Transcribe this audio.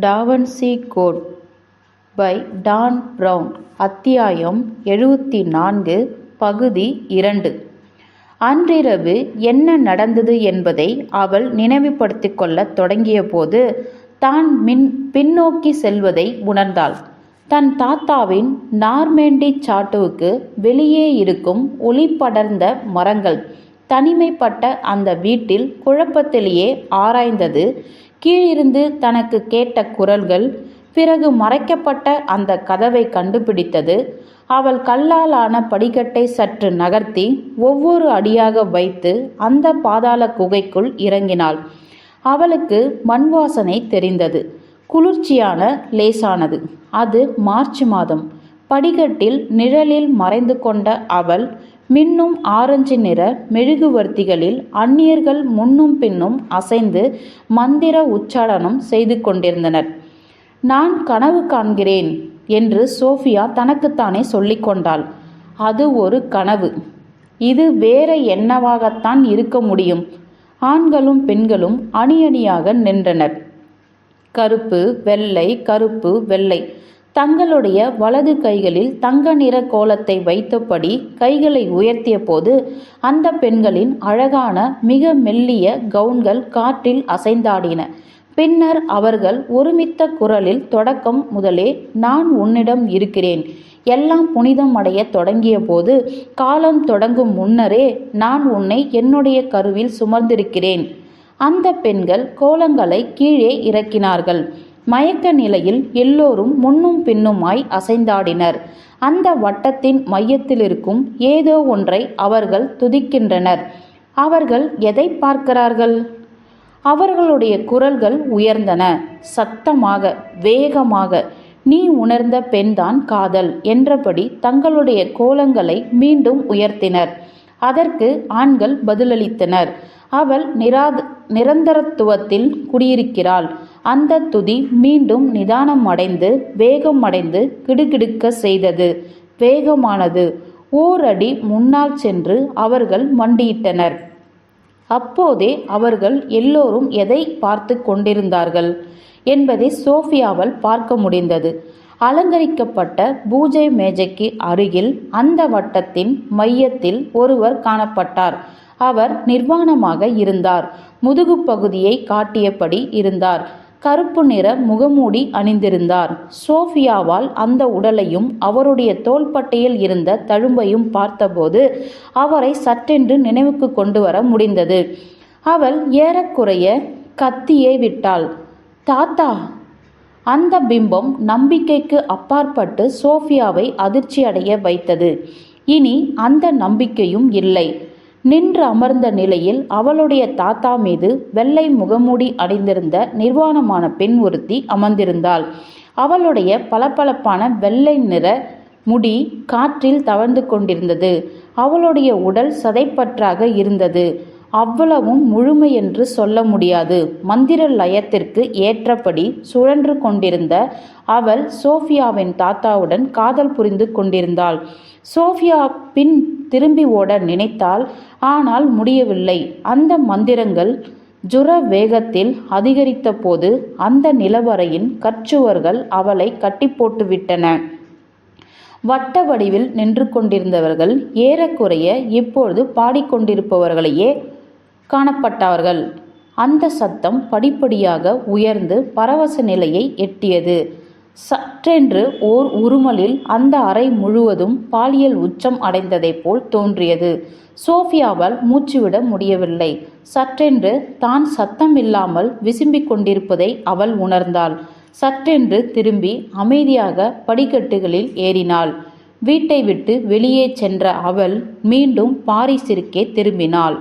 Da Vinci Code by Dan Brown அத்தியாயம் எழுபத்தி நான்கு பகுதி இரண்டு. அன்றிரவு என்ன நடந்தது என்பதை அவள் நினைவுபடுத்திக் கொள்ளத் தொடங்கியபோது தான் மின் பின்னோக்கி செல்வதை உணர்ந்தாள். தன் தாத்தாவின் நார்மேண்டி சாட்டுவுக்கு வெளியே இருக்கும் ஒளி படர்ந்த மரங்கள் தனிமைப்பட்ட அந்த வீட்டில் குழப்பத்திலேயே ஆராய்ந்தது. கீழிருந்து தனக்கு கேட்ட குரல்கள் பிறகு மறைக்கப்பட்ட அந்த கதவை கண்டுபிடித்தது. அவள் கல்லாலான படிக்கட்டை சற்று நகர்த்தி ஒவ்வொரு அடியாக வைத்து அந்த பாதாள குகைக்குள் இறங்கினாள். அவளுக்கு மண் வாசனை தெரிந்தது. குளிர்ச்சியான லேசானது. அது மார்ச் மாதம். படிக்கட்டில் நிழலில் மறைந்து கொண்ட அவள் மின்னும் ஆரஞ்சு நிற மெழுகுவர்த்திகளில் அந்நியர்கள் முன்னும் பின்னும் அசைந்து மந்திர உச்சாடனம் செய்து கொண்டிருந்தனர். நான் கனவு காண்கிறேன் என்று சோஃபியா தனக்குத்தானே சொல்லிக்கொண்டாள் அது ஒரு கனவு. இது வேற என்னவாகத்தான் இருக்க முடியும்? ஆண்களும் பெண்களும் அணி அணியாக நின்றனர். கருப்பு வெள்ளை கருப்பு வெள்ளை. தங்களுடைய வலது கைகளில் தங்க நிற கோலத்தை வைத்தபடி கைகளை உயர்த்திய போது அந்த பெண்களின் அழகான மிக மெல்லிய கவுன்கள் காற்றில் அசைந்தாடின. பின்னர் அவர்கள் ஒருமித்த குரலில் தொடக்கம் முதலே நான் உன்னிடம் இருக்கிறேன். எல்லாம் புனிதம் அடைய தொடங்கிய போது காலம் தொடங்கும் முன்னரே நான் உன்னை என்னுடைய கருவில் சுமர்ந்திருக்கிறேன் அந்த பெண்கள் கோலங்களை கீழே இறக்கினார்கள். மயக்க நிலையில் எல்லோரும் முன்னும் பின்னுமாய் அசைந்தாடினர். அந்த வட்டத்தின் மையத்திலிருக்கும் ஏதோ ஒன்றை அவர்கள் துதிக்கின்றனர். அவர்கள் எதை பார்க்கிறார்கள்? அவர்களுடைய குரல்கள் உயர்ந்தன. சத்தமாக வேகமாக நீ உணர்ந்த பெண்தான் காதல் என்றபடி தங்களுடைய கோலங்களை மீண்டும் உயர்த்தினர். அதற்கு ஆண்கள் பதிலளித்தனர். அவள் நிராத நிரந்தரத்துவத்தில் குடியிருக்கிறாள். அந்த துதி மீண்டும் நிதானம் அடைந்து வேகம் அடைந்து கிடுகிடுக்க செய்தது. வேகமானது. ஓரடி முன்னால் சென்று அவர்கள் மண்டியிட்டனர். அப்போதே அவர்கள் எல்லோரும் எதை பார்த்து கொண்டிருந்தார்கள் என்பதை சோஃபியாவால் பார்க்க முடிந்தது. அலங்கரிக்கப்பட்ட பூஜை மேஜைக்கு அருகில் அந்த வட்டத்தின் மையத்தில் ஒருவர் காணப்பட்டார். அவர் நிர்வாணமாக இருந்தார். முதுகு பகுதியை காட்டியபடி இருந்தார். கருப்பு நிற முகமூடி அணிந்திருந்தார். சோஃபியாவால் அந்த உடலையும் அவருடைய தோள்பட்டையில் இருந்த தழும்பையும் பார்த்தபோது அவரை சற்றென்று நினைவுக்கு கொண்டு வர முடிந்தது. அவள் ஏறக்குறைய கத்தியே விட்டாள். தாத்தா! அந்த பிம்பம் நம்பிக்கைக்கு அப்பாற்பட்டு சோஃபியாவை அதிர்ச்சியடைய வைத்தது. இனி அந்த நம்பிக்கையும் இல்லை. நின்று அமர்ந்த நிலையில் அவளுடைய தாத்தா மீது வெள்ளை முகமூடி அடைந்திருந்த நிர்வாணமான பெண் ஒருத்தி அமர்ந்திருந்தாள். அவளுடைய பளபளப்பான வெள்ளை நிற முடி காற்றில் தவழ்ந்து கொண்டிருந்தது. அவளுடைய உடல் சதைப்பற்றாக இருந்தது. அவ்வளவும் முழுமை என்று சொல்ல முடியாது. மந்திர லயத்திற்கு ஏற்றபடி சுழன்று கொண்டிருந்த அவள் சோஃபியாவின் தாத்தாவுடன் காதல் புரிந்து கொண்டிருந்தாள். சோஃபியா பின் திரும்பி ஓட நினைத்தால் ஆனால் முடியவில்லை. அந்த மந்திரங்கள் ஜுர வேகத்தில் அதிகரித்த போது அந்த நிலவரையின் கச்சுவர்கள் அவளை கட்டி போட்டுவிட்டன வட்ட வடிவில் நின்று கொண்டிருந்தவர்கள் ஏறக்குறைய இப்பொழுது பாடிக்கொண்டிருப்பவர்களையே காணப்பட்டார்கள். அந்த சத்தம் படிப்படியாக உயர்ந்து பரவச நிலையை எட்டியது. சற்றென்று ஓர் உருமலில் அந்த அறை முழுவதும் பாலியல் உச்சம் அடைந்ததைப் போல் தோன்றியது. சோஃபியாவால் மூச்சுவிட முடியவில்லை. சற்றென்று தான் சத்தம் இல்லாமல் விசும்பிக் கொண்டிருப்பதை அவள் உணர்ந்தாள். சற்றென்று திரும்பி அமைதியாக படிக்கட்டுகளில் ஏறினாள். வீட்டை விட்டு வெளியே சென்ற அவள் மீண்டும் பாரிஸிற்கே திரும்பினாள்.